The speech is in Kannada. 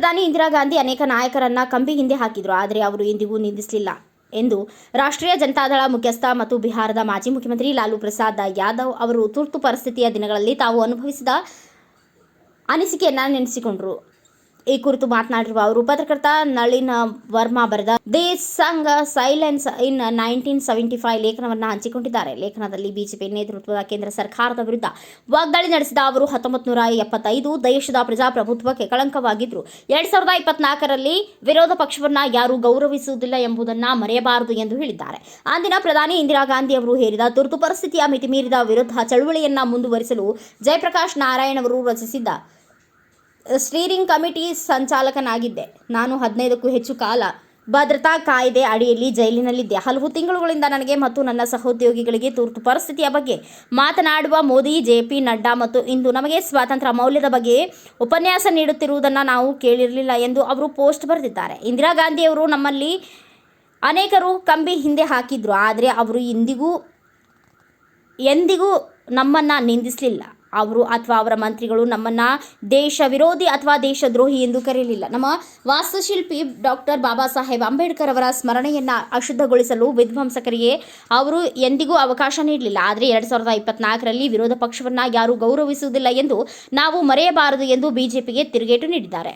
ಪ್ರಧಾನಿ ಇಂದಿರಾ ಗಾಂಧಿ ಅನೇಕ ನಾಯಕರನ್ನ ಕಂಬಿ ಹಿಂದೆ ಹಾಕಿದ್ರು, ಆದರೆ ಅವರು ಎಂದಿಗೂ ನಿಂದಿಸಲಿಲ್ಲ ಎಂದು ರಾಷ್ಟ್ರೀಯ ಜನತಾದಳ ಮುಖ್ಯಸ್ಥ ಮತ್ತು ಬಿಹಾರದ ಮಾಜಿ ಮುಖ್ಯಮಂತ್ರಿ ಲಾಲು ಪ್ರಸಾದ್ ಯಾದವ್ ಅವರು ತುರ್ತು ಪರಿಸ್ಥಿತಿಯ ದಿನಗಳಲ್ಲಿ ತಾವು ಅನುಭವಿಸಿದ ಅನಿಸಿಕೆಯನ್ನ ನೆನೆಸಿಕೊಂಡರು. ಈ ಕುರಿತು ಮಾತನಾಡಿರುವ ಅವರು, ಪತ್ರಕರ್ತ ನಳಿನ್ ವರ್ಮಾ ಬರೆದ, the Sangh silence in nineteen seventy five ಲೇಖನವನ್ನು ಹಂಚಿಕೊಂಡಿದ್ದಾರೆ. ಲೇಖನದಲ್ಲಿ ಬಿಜೆಪಿ ನೇತೃತ್ವದ ಕೇಂದ್ರ ಸರ್ಕಾರದ ವಿರುದ್ಧ ವಾಗ್ದಾಳಿ ನಡೆಸಿದ ಅವರು ಹತ್ತೊಂಬತ್ತು ನೂರ ಎಪ್ಪತ್ತೈದು ದೇಶದ ಪ್ರಜಾಪ್ರಭುತ್ವಕ್ಕೆ ಕಳಂಕವಾಗಿದ್ರು. ಎರಡ್ ಸಾವಿರದ ಇಪ್ಪತ್ನಾಲ್ಕರಲ್ಲಿ ವಿರೋಧ ಪಕ್ಷವನ್ನ ಯಾರೂ ಗೌರವಿಸುವುದಿಲ್ಲ ಎಂಬುದನ್ನ ಮರೆಯಬಾರದು ಎಂದು ಹೇಳಿದ್ದಾರೆ. ಅಂದಿನ ಪ್ರಧಾನಿ ಇಂದಿರಾ ಗಾಂಧಿ ಅವರು ಹೇರಿದ ತುರ್ತು ಪರಿಸ್ಥಿತಿಯ ಮಿತಿಮೀರಿದ ವಿರುದ್ಧ ಚಳುವಳಿಯನ್ನ ಮುಂದುವರಿಸಲು ಜಯಪ್ರಕಾಶ್ ನಾರಾಯಣ್ ಅವರು ರಚಿಸಿದ್ದ ಸ್ಟೀರಿಂಗ್ ಕಮಿಟಿ ಸಂಚಾಲಕನಾಗಿದ್ದೆ. ನಾನು ಹದಿನೈದಕ್ಕೂ ಹೆಚ್ಚು ಕಾಲ ಭದ್ರತಾ ಕಾಯ್ದೆ ಅಡಿಯಲ್ಲಿ ಜೈಲಿನಲ್ಲಿದ್ದೆ. ಹಲವು ತಿಂಗಳುಗಳಿಂದ ನನಗೆ ಮತ್ತು ನನ್ನ ಸಹೋದ್ಯೋಗಿಗಳಿಗೆ ತುರ್ತು ಪರಿಸ್ಥಿತಿಯ ಬಗ್ಗೆ ಮಾತನಾಡುವ ಮೋದಿ, ಜೆ ಪಿ ನಡ್ಡಾ ಮತ್ತು ಇಂದು ನಮಗೆ ಸ್ವಾತಂತ್ರ್ಯ ಮೌಲ್ಯದ ಬಗ್ಗೆ ಉಪನ್ಯಾಸ ನೀಡುತ್ತಿರುವುದನ್ನು ನಾವು ಕೇಳಿರಲಿಲ್ಲ ಎಂದು ಅವರು ಪೋಸ್ಟ್ ಬರೆದಿದ್ದಾರೆ. ಇಂದಿರಾ ಗಾಂಧಿಯವರು ನಮ್ಮಲ್ಲಿ ಅನೇಕರು ಕಂಬಿ ಹಿಂದೆ ಹಾಕಿದ್ರು, ಆದರೆ ಅವರು ಇಂದಿಗೂ, ಎಂದಿಗೂ ನಮ್ಮನ್ನು ನಿಂದಿಸಲಿಲ್ಲ. ಅವರು ಅಥವಾ ಅವರ ಮಂತ್ರಿಗಳು ನಮ್ಮನ್ನು ದೇಶ ವಿರೋಧಿ ಅಥವಾ ದೇಶದ್ರೋಹಿ ಎಂದು ಕರೆಯಲಿಲ್ಲ. ನಮ್ಮ ವಾಸ್ತುಶಿಲ್ಪಿ ಡಾಕ್ಟರ್ ಬಾಬಾ ಸಾಹೇಬ್ ಅಂಬೇಡ್ಕರ್ ಅವರ ಸ್ಮರಣೆಯನ್ನು ಅಶುದ್ಧಗೊಳಿಸಲು ವಿಧ್ವಂಸಕರಿಗೆ ಅವರು ಎಂದಿಗೂ ಅವಕಾಶ ನೀಡಲಿಲ್ಲ. ಆದರೆ ಎರಡು ಸಾವಿರದ ಇಪ್ಪತ್ನಾಲ್ಕರಲ್ಲಿ ವಿರೋಧ ಪಕ್ಷವನ್ನು ಯಾರೂ ಗೌರವಿಸುವುದಿಲ್ಲ ಎಂದು ನಾವು ಮರೆಯಬಾರದು ಎಂದು ಬಿಜೆಪಿಗೆ ತಿರುಗೇಟು ನೀಡಿದ್ದಾರೆ.